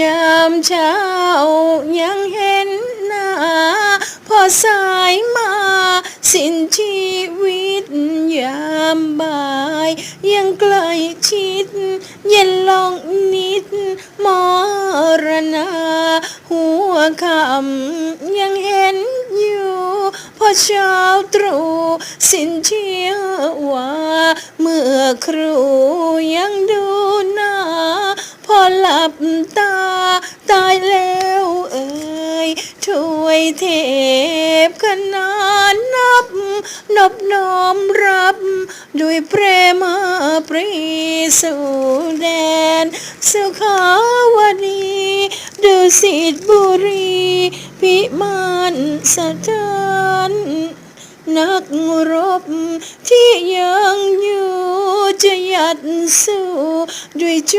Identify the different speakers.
Speaker 1: ยามเช้ายังเห็นหน้า พอสายมา สิ้นชีวิตยามบ่าย ยังใกล้ชิด เย็นลงนิด มรณา หัวคำยังเห็นอยู่พอเช้าตรู่สิ้นเชื่อว่า เมื่อครูยั ลับตา ตายแล้วเอ่ยช่วยเทพขนานนับนบน้อมรับ ด้วยเปรมาปรีสู่แดน สุขาวดีดุสิตบุรี พิมานสถานนักรบที่ยังอยู่จะหยัดสู้ด้วยใจ